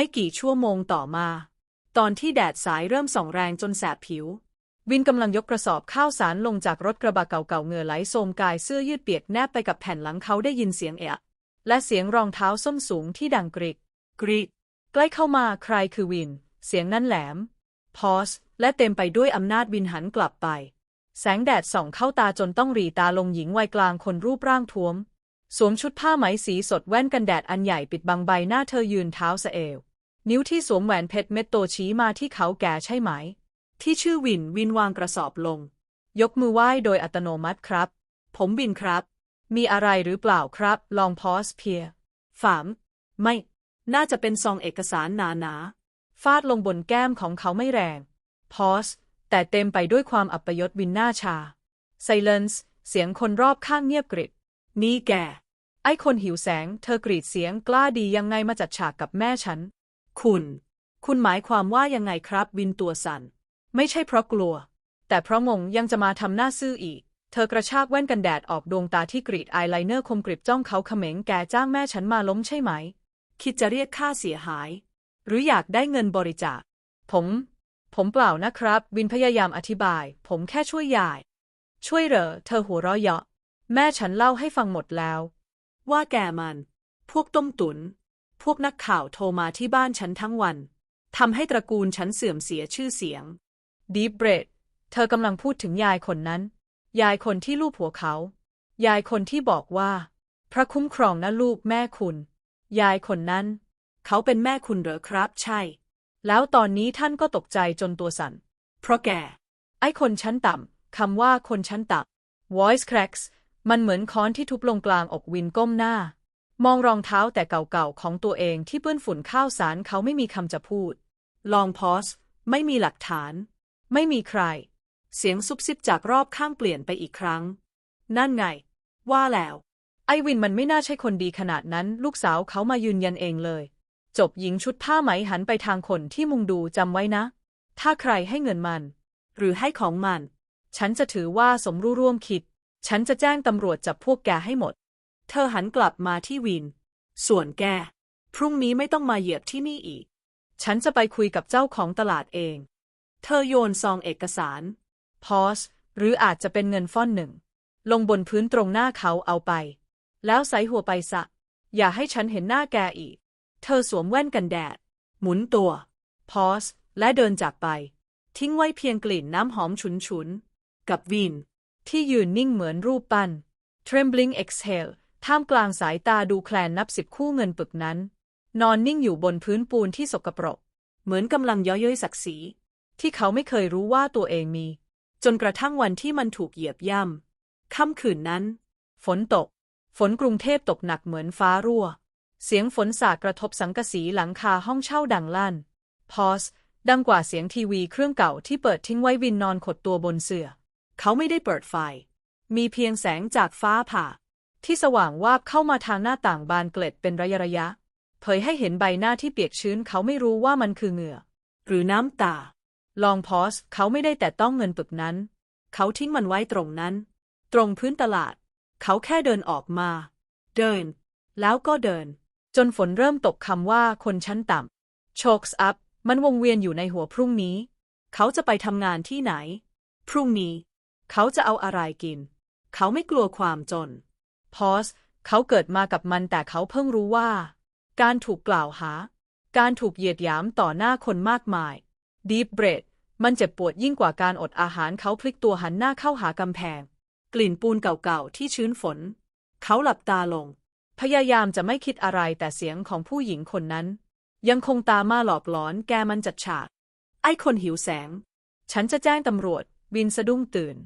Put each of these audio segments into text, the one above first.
ไม่กี่ชั่วโมงต่อมา ตอนที่แดดสายเริ่มส่องแรงจนแสบผิว วินกำลังยกกระสอบข้าวสารลงจากรถกระบะเก่าๆเงื่อไหลโสมกายเสื้อยืดเปียกแนบไปกับแผ่นหลังเขาได้ยินเสียงเอะและเสียงรองเท้าส้นสูงที่ดังกริก กริกใกล้เข้ามาใครคือวิน เสียงนั้นแหลม พอส และเต็มไปด้วยอำนาจวินหันกลับไป แสงแดดส่องเข้าตาจนต้องหรีตาลงหญิงวัยกลางคนรูปร่างท้วม สวมชุดผ้าไหมสีสดแว่นกันแดดอันใหญ่ปิดบังใบหน้าเธอยืนเท้าสะเอว นิ้วที่สวมแหวนเพชรเม็ดโตชี้มาที่เขาแก่ใช่ไหม ที่ชื่อวินวินวางกระสอบลง ยกมือไหว้โดยอัตโนมัติครับ ผมวินครับ มีอะไรหรือเปล่าครับ ลองพอสเพียฝาม ไม่ น่าจะเป็นซองเอกสารหนาๆฟาดลงบนแก้มของเขาไม่แรง พอส แต่เต็มไปด้วยความอัปยศวินหน้าชา ไซเลนส์ เสียงคนรอบข้างเงียบกริบ นี่แก ไอคนหิวแสง เธอกรีดเสียงกล้าดียังไงมาจัดฉากกับแม่ฉัน คุณ คุณหมายความว่ายังไงครับ วินตัวสัน่น ไม่ใช่เพราะกลัว แต่เพราะงงยังจะมาทำหน้าซื่ออีก เธอกระชากแว่นกันแดดออกดวงตาที่กรีดอายไลเนอร์คมกริบจ้องเขาเขม็งแกจ้างแม่ฉันมาล้มใช่ไหม คิดจะเรียกค่าเสียหาย หรืออยากได้เงินบริจาค ผม ผมเปล่านะครับ วินพยายามอธิบาย ผมแค่ช่วยยาย ช่วยเหรอ เธอหัวเราะเยาะ แม่ฉันเล่าให้ฟังหมดแล้ว ว่าแกมัน พวกต้มตุน พวกนักข่าวโทรมาที่บ้านฉันทั้งวัน ทำให้ตระกูลฉันเสื่อมเสียชื่อเสียง ดีเบรด เธอกำลังพูดถึงยายคนนั้น ยายคนที่ลูบหัวเขา ยายคนที่บอกว่า พระคุ้มครองนะลูกแม่คุณ ยายคนนั้น เขาเป็นแม่คุณเหรอครับใช่ แล้วตอนนี้ท่านก็ตกใจจนตัวสั่น เพราะแก ไอ้คนชั้นต่ำ คำว่าคนชั้นต่ำ voice cracks มันเหมือนค้อนที่ทุบลงกลางอกวินก้มหน้า มองรองเท้าแต่เก่าๆของตัวเองที่เปื้อนฝุ่นข้าวสารเขาไม่มีคำจะพูด ลองพอส ไม่มีหลักฐาน ไม่มีใคร เสียงซุบซิบจากรอบข้างเปลี่ยนไปอีกครั้ง นั่นไง ว่าแล้ว ไอวินมันไม่น่าใช่คนดีขนาดนั้น ลูกสาวเขามายืนยันเองเลย จบหญิงชุดผ้าไหมหันไปทางคนที่มุงดูจำไว้นะ ถ้าใครให้เงินมัน หรือให้ของมัน ฉันจะถือว่าสมรู้ร่วมคิด ฉันจะแจ้งตำรวจจับพวกแกให้หมด เธอหันกลับมาที่วิน ส่วนแก พรุ่งนี้ไม่ต้องมาเหยียบที่นี่อีก ฉันจะไปคุยกับเจ้าของตลาดเอง เธอโยนซองเอกสาร พอส หรืออาจจะเป็นเงินฟ่อนหนึ่ง ลงบนพื้นตรงหน้าเขาเอาไป แล้วใส่หัวไปซะ อย่าให้ฉันเห็นหน้าแกอีก เธอสวมแว่นกันแดด หมุนตัว พอส และเดินจากไป ทิ้งไว้เพียงกลิ่นน้ำหอมฉุนๆกับวิน ที่ยืนนิ่งเหมือนรูปปั้น trembling exhale ท่ามกลางสายตาดูแคลนนับสิบคู่เงินปึกนั้น นอนนิ่งอยู่บนพื้นปูนที่สกปรก เหมือนกำลังเย้อยเย้ยศักดิ์ศรีที่เขาไม่เคยรู้ว่าตัวเองมี จนกระทั่งวันที่มันถูกเหยียบย่ำค่ำคืนนั้น ฝนตก ฝนกรุงเทพตกหนักเหมือนฟ้ารั่ว เสียงฝนสาดกระทบสังกะสีหลังคาห้องเช่าดังลั่น พอส ดังกว่าเสียงทีวีเครื่องเก่าที่เปิดทิ้งไว้วินนอนขดตัวบนเสื่อ เขาไม่ได้เปิดไฟ มีเพียงแสงจากฟ้าผ่า ที่สว่างวาบเข้ามาทางหน้าต่างบานเกล็ดเป็นระยะระยะ เผยให้เห็นใบหน้าที่เปียกชื้นเขาไม่รู้ว่ามันคือเหงื่อ หรือน้ำตา ลองพอสเขาไม่ได้แต่ต้องเงินปึกนั้น เขาทิ้งมันไว้ตรงนั้น ตรงพื้นตลาด เขาแค่เดินออกมา เดิน แล้วก็เดิน จนฝนเริ่มตกคำว่าคนชั้นต่ำ chokes up มันวงเวียนอยู่ในหัวพรุ่งนี้ เขาจะไปทำงานที่ไหน พรุ่งนี้ เขาจะเอาอะไรกิน เขาไม่กลัวความจน พอสเขาเกิดมากับมันแต่เขาเพิ่งรู้ว่า การถูกกล่าวหา การถูกเหยียดหยามต่อหน้าคนมากมายดีฟเบรดมันเจ็บปวดยิ่งกว่าการอดอาหารเขาพลิกตัวหันหน้าเข้าหากำแพง กลิ่นปูนเก่าๆที่ชื้นฝน เขาหลับตาลง พยายามจะไม่คิดอะไรแต่เสียงของผู้หญิงคนนั้น ยังคงตามมาหลอกหลอนแกมันจัดฉาก ไอ้คนหิวแสง ฉันจะแจ้งตำรวจ วินสะดุ้งตื่น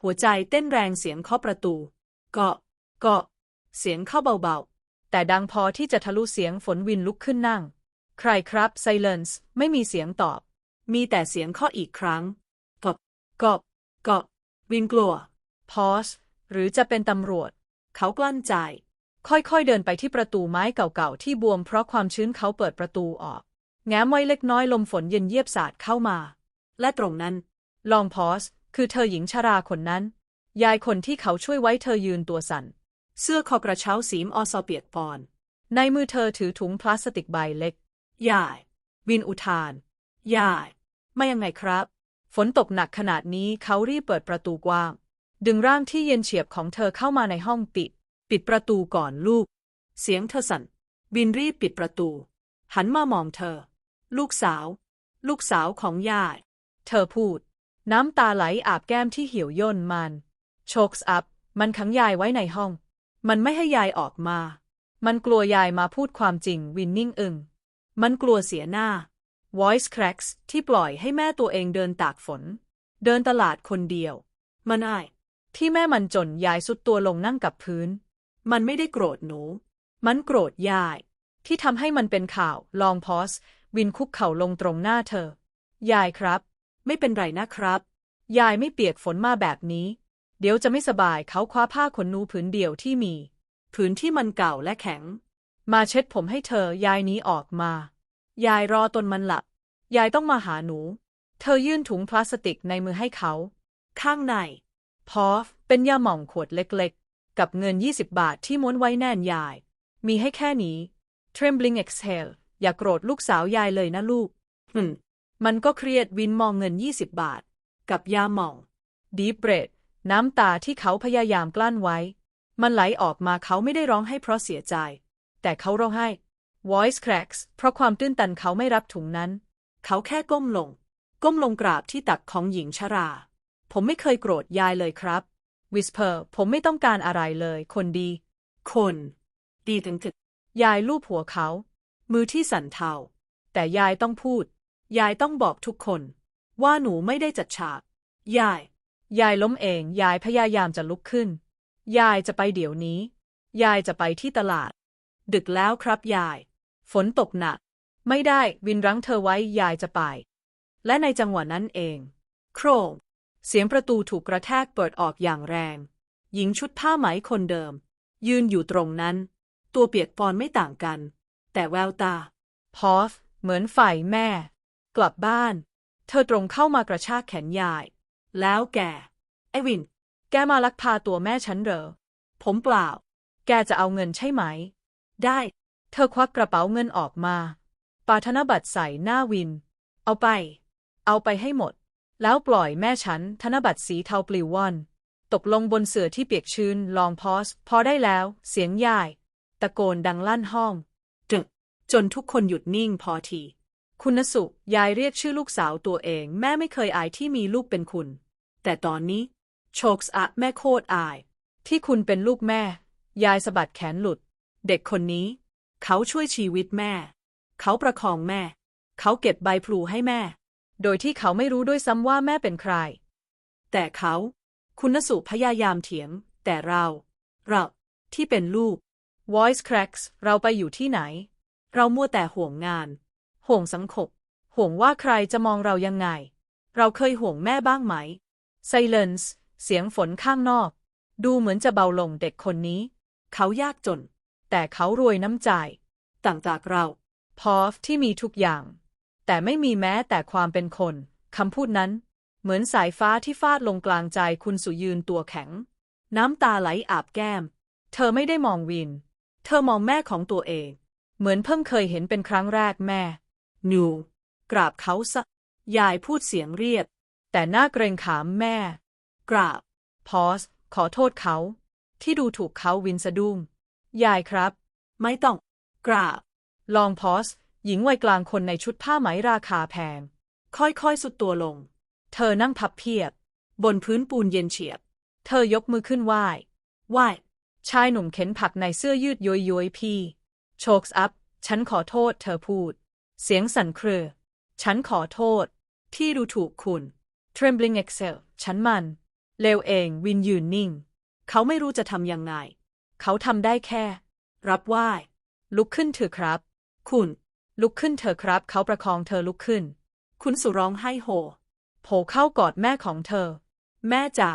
หัวใจเต้นแรงเสียงเคาะประตู เกาะ เกาะ เสียงเข้าเบาๆ แต่ดังพอที่จะทะลุเสียงฝนวินลุกขึ้นนั่ง ใครครับไซเลนส์ไม่มีเสียงตอบ มีแต่เสียงเคาะอีกครั้งกอบกอบกอบวินกลัว พอสหรือจะเป็นตำรวจ เขากลั้นใจ ค่อยๆเดินไปที่ประตูไม้เก่าๆ ที่บวมเพราะความชื้นเขาเปิดประตูออก แง้มไว้เล็กน้อยลมฝนเย็นเยียบสาดเข้ามา และตรงนั้น ลองพอสคือเธอหญิงชราคนนั้น ยายคนที่เขาช่วยไว้เธอยืนตัวสั่น เสื้อคอกระเช้าสีมอซอเปียกปอน ในมือเธอถือถุงพลาสติกใบเล็ก ยาย วินอุทาน ยาย ไม่ยังไงครับ ฝนตกหนักขนาดนี้เขารีบเปิดประตูกว้าง ดึงร่างที่เย็นเฉียบของเธอเข้ามาในห้องปิด ปิดประตูก่อนลูก เสียงเธอสั่น วินรีบปิดประตู หันมามองเธอ ลูกสาว ลูกสาวของยาย เธอพูด น้ำตาไหลอาบแก้มที่เหี่ยวย่นมัน โชกส์อัพ มันขังยายไว้ในห้อง มันไม่ให้ยายออกมา มันกลัวยายมาพูดความจริงวินนิ่งอึง มันกลัวเสียหน้า voice cracks ที่ปล่อยให้แม่ตัวเองเดินตากฝน เดินตลาดคนเดียว มันอายที่แม่มันจนยายสุดตัวลงนั่งกับพื้น มันไม่ได้โกรธหนู มันโกรธยาย ที่ทำให้มันเป็นข่าว ลองพอส วินคุกเข่าลงตรงหน้าเธอ ยายครับ ไม่เป็นไรนะครับ ยายไม่เปียกฝนมาแบบนี้ เดี๋ยวจะไม่สบายเขาคว้าผ้าขนนูผืนเดียวที่มี ผืนที่มันเก่าและแข็ง มาเช็ดผมให้เธอยายนี้ออกมา ยายรอตนมันหลับ ยายต้องมาหาหนู เธอยื่นถุงพลาสติกในมือให้เขา ข้างในพอฟเป็นยาหม่องขวดเล็กๆ กับเงิน 20 บาทที่ม้วนไว้แน่นยาย มีให้แค่นี้ trembling exhale อย่าโกรธลูกสาวยายเลยนะลูก อืม มันก็เครียดวินมองเงิน 20 บาท กับยาหม่อง deep breath น้ำตาที่เขาพยายามกลั้นไว้ มันไหลออกมาเขาไม่ได้ร้องให้เพราะเสียใจ แต่เขาร้องไห้ voice cracks เพราะความตื้นตันเขาไม่รับถุงนั้น เขาแค่ก้มลง ก้มลงกราบที่ตักของหญิงชรา ผมไม่เคยโกรธยายเลยครับ whisper ผมไม่ต้องการอะไรเลย คนดี คน ดีถึงถึงยายลูบหัวเขา มือที่สั่นเทา แต่ยายต้องพูด ยายต้องบอกทุกคน ว่าหนูไม่ได้จัดฉาก ยาย ยายล้มเอง ยายพยายามจะลุกขึ้น ยายจะไปเดี๋ยวนี้ ยายจะไปที่ตลาด ดึกแล้วครับยาย ฝนตกหนัก ไม่ได้วินรั้งเธอไว้ยายจะไป และในจังหวะนั้นเอง โครงเสียงประตูถูกกระแทกเปิดออกอย่างแรง หญิงชุดผ้าไหมคนเดิม ยืนอยู่ตรงนั้น ตัวเปียกปอนไม่ต่างกัน แต่แววตา พอฟ เหมือนฝ่ายแม่ กลับบ้าน เธอตรงเข้ามากระชากแขนยาย แล้วแก ไอวิน แกมาลักพาตัวแม่ฉันเหรอ ผมเปล่า แกจะเอาเงินใช่ไหม ได้ เธอควักกระเป๋าเงินออกมา ปาธนบัตรใส่หน้าวิน เอาไป เอาไปให้หมด แล้วปล่อยแม่ฉัน ธนบัตรสีเทาปลิวว่อน ตกลงบนเสื่อที่เปียกชื้น ลองพอส พอได้แล้ว เสียงยาย ตะโกนดังลั่นห้องจึกจนทุกคนหยุดนิ่งพอที คุณนสุ ยายเรียกชื่อลูกสาวตัวเอง แม่ไม่เคยอายที่มีลูกเป็นคุณ แต่ตอนนี้ โชกส์อะแม่โคตรอาย ที่คุณเป็นลูกแม่ ยายสะบัดแขนหลุด เด็กคนนี้ เขาช่วยชีวิตแม่ เขาประคองแม่ เขาเก็บใบพลูให้แม่ โดยที่เขาไม่รู้ด้วยซ้ำว่าแม่เป็นใคร แต่เขา คุณนสุพยายามเถียง แต่เรา เราที่เป็นลูก voice cracks เราไปอยู่ที่ไหน เรามัวแต่ห่วงงาน ห่วงสังคมห่วงว่าใครจะมองเรายังไง เราเคยห่วงแม่บ้างไหม silence เสียงฝนข้างนอก ดูเหมือนจะเบาลงเด็กคนนี้ เขายากจน แต่เขารวยน้ำใจ ต่างจากเรา พอฟที่มีทุกอย่าง แต่ไม่มีแม้แต่ความเป็นคนคำพูดนั้น เหมือนสายฟ้าที่ฟาดลงกลางใจคุณสุยืนตัวแข็ง น้ำตาไหลอาบแก้ม เธอไม่ได้มองวิน เธอมองแม่ของตัวเอง เหมือนเพิ่งเคยเห็นเป็นครั้งแรกแม่นู กราบเขาซะ ยายพูดเสียงเรียบ แต่หน้าเกรงขามแม่ กราบ พอส ขอโทษเขา ที่ดูถูกเขาวินสะดุ้งยายครับ ไม่ต้อง กราบ ลองพอส หญิงวัยกลางคนในชุดผ้าไหมราคาแพง ค่อยๆ สุดตัวลง เธอนั่งพับเพียบ บนพื้นปูนเย็นเฉียบ เธอยกมือขึ้นไหว้ไหว้ชายหนุ่มเข็นผักในเสื้อยืดย้อยย้อยๆพี่ โชกส์อัพ ฉันขอโทษ เธอพูด เสียงสั่นเครือ ฉันขอโทษ ที่ดูถูกคุณ trembling excel ฉันมัน เลวเองวินยืนนิ่ง เขาไม่รู้จะทำยังไง เขาทำได้แค่ รับไหว้ลุกขึ้นเถอะครับ คุณ ลุกขึ้นเถอะครับ เขาประคองเธอลุกขึ้น คุณสุร้องไห้โฮโผเข้ากอดแม่ของเธอ แม่จ๋า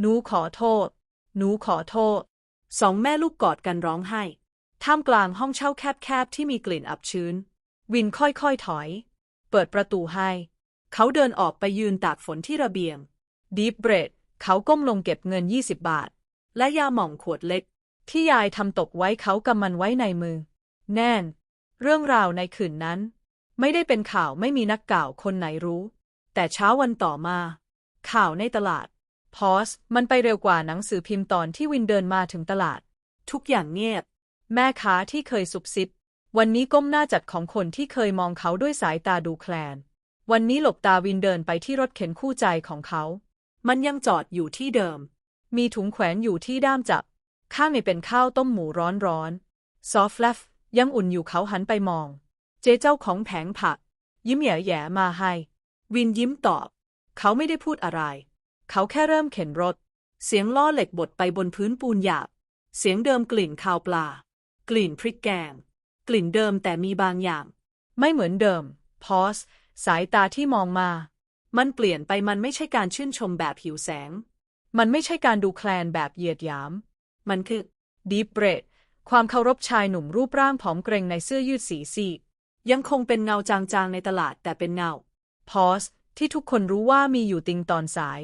หนูขอโทษ หนูขอโทษ สองแม่ลูกกอดกันร้องไห้ ท่ามกลางห้องเช่าแคบๆที่มีกลิ่นอับชื้น วินค่อยๆถอย เปิดประตูให้ เขาเดินออกไปยืนตากฝนที่ระเบียง ดีฟเบรด เขาก้มลงเก็บเงิน 20 บาท และยาหม่องขวดเล็ก ที่ยายทำตกไว้เขากำมันไว้ในมือ แน่น เรื่องราวในคืนนั้น ไม่ได้เป็นข่าวไม่มีนักข่าวคนไหนรู้ แต่เช้าวันต่อมา ข่าวในตลาด พอส มันไปเร็วกว่าหนังสือพิมพ์ตอนที่วินเดินมาถึงตลาด ทุกอย่างเงียบ แม่ค้าที่เคยสุบซิบ วันนี้ก้มหน้าจัดของคนที่เคยมองเขาด้วยสายตาดูแคลน วันนี้หลบตาวินเดินไปที่รถเข็นคู่ใจของเขา มันยังจอดอยู่ที่เดิม มีถุงแขวนอยู่ที่ด้ามจับ ข้างในเป็นข้าวต้มหมูร้อนๆ ซอฟแลฟยังอุ่นอยู่เขาหันไปมอง เจเจ้าของแผงผัก ยิ้มแย่ๆมาให้ วินยิ้มตอบ เขาไม่ได้พูดอะไร เขาแค่เริ่มเข็นรถ เสียงล้อเหล็กบดไปบนพื้นปูนหยาบ เสียงเดิมกลิ่นข้าวปลา กลิ่นพริกแกง กลิ่นเดิมแต่มีบางอย่าง ไม่เหมือนเดิม พอส สายตาที่มองมา มันเปลี่ยนไปมันไม่ใช่การชื่นชมแบบหิวแสง มันไม่ใช่การดูแคลนแบบเหยียดหยาม มันคือดีเบรดความเคารพชายหนุ่มรูปร่างผอมเกรงในเสื้อยืดสีซีดยังคงเป็นเงาจางๆในตลาดแต่เป็นเงาพอสที่ทุกคนรู้ว่ามีอยู่ติงตอนสาย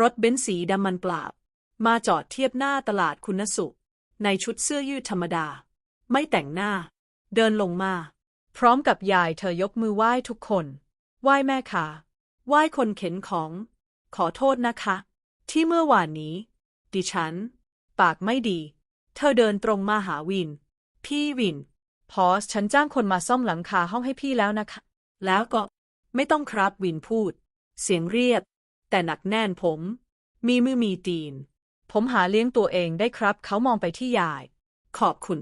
รถเบนซ์สีดำมันปราบ มาจอดเทียบหน้าตลาดคุณสุในชุดเสื้อยืดธรรมดา ไม่แต่งหน้า เดินลงมา พร้อมกับยายเธอยกมือไหว้ทุกคน ไหว้แม่ค่ะไหว้คนเข็นของ ขอโทษนะคะ ที่เมื่อวานนี้ ดิฉัน ปากไม่ดี เธอเดินตรงมาหาวิน พี่วิน พอสฉันจ้างคนมาซ่อมหลังคาห้องให้พี่แล้วนะคะ แล้วก็ ไม่ต้องครับวินพูด เสียงเรียบ แต่หนักแน่นผม มีมือมีตีน ผมหาเลี้ยงตัวเองได้ครับ เขามองไปที่ยาย ขอบคุณ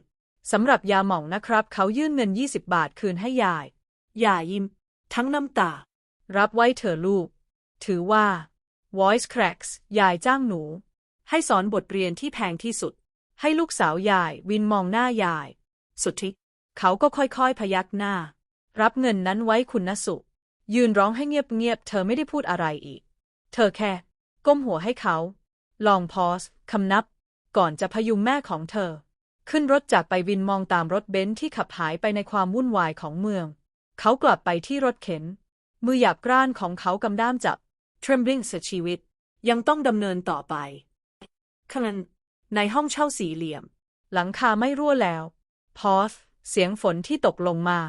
สำหรับยาหม่องนะครับ เขายื่นเงิน 20 บาทคืนให้ยาย ยายยิ้ม ทั้งน้ำตา รับไว้เถอะลูก ถือว่า voice cracks ยายจ้างหนู ให้สอนบทเรียนที่แพงที่สุด ให้ลูกสาวยายวินมองหน้ายาย สุดที่เขาก็ค่อยๆพยักหน้า รับเงินนั้นไว้คุณนสุยืนร้องให้เงียบๆ เธอไม่ได้พูดอะไรอีก เธอแค่ ก้มหัวให้เขา ลองพอสคำนับ ก่อนจะพยุงแม่ของเธอ ขึ้นรถจากไปวินมองตามรถเบนซ์ที่ขับหายไปในความวุ่นวายของเมือง เขากลับไปที่รถเข็น มือหยาบกร้านของเขากำด้ามจับ trembling เสียชีวิต ยังต้องดำเนินต่อไปขณะในห้องเช่าสี่เหลี่ยม หลังคาไม่รั่วแล้วพอสเสียงฝนที่ตกลงมา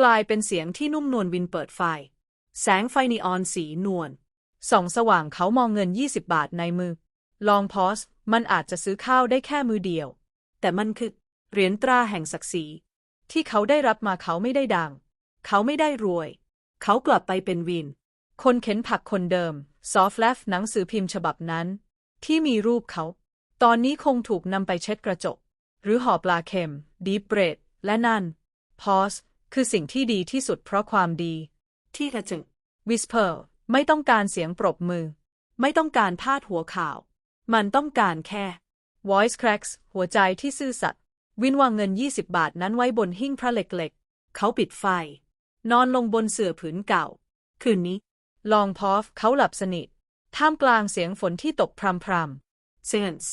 กลายเป็นเสียงที่นุ่มนวลวินเปิดไฟ แสงไฟนีออนสีนวลส่องสว่างเขามองเงิน 20 บาทในมือ ลองพอสมันอาจจะซื้อข้าวได้แค่มือเดียว แต่มันคือ เหรียญตราแห่งศักดิ์ศรีที่เขาได้รับมาเขาไม่ได้ดัง เขาไม่ได้รวย เขากลับไปเป็นวิน คนเข็นผักคนเดิม ซอฟต์แลฟหนังสือพิมพ์ฉบับนั้น ที่มีรูปเขา ตอนนี้คงถูกนำไปเช็ดกระจก หรือห่อปลาเค็ม ดีเบรด และนั่น พอส คือสิ่งที่ดีที่สุดเพราะความดี ที่กระจึงวิสเพอร์ไม่ต้องการเสียงปรบมือ ไม่ต้องการพาดหัวข่าว มันต้องการแค่ voice cracks หัวใจที่ซื่อสัตย์วินวางเงิน 20 บาทนั้นไว้บนหิ้งพระเหล็กๆ เขาปิดไฟ นอนลงบนเสื่อผืนเก่า คืนนี้ ลองพอฟเขาหลับสนิท ท่ามกลางเสียงฝนที่ตกพรำพรำ Since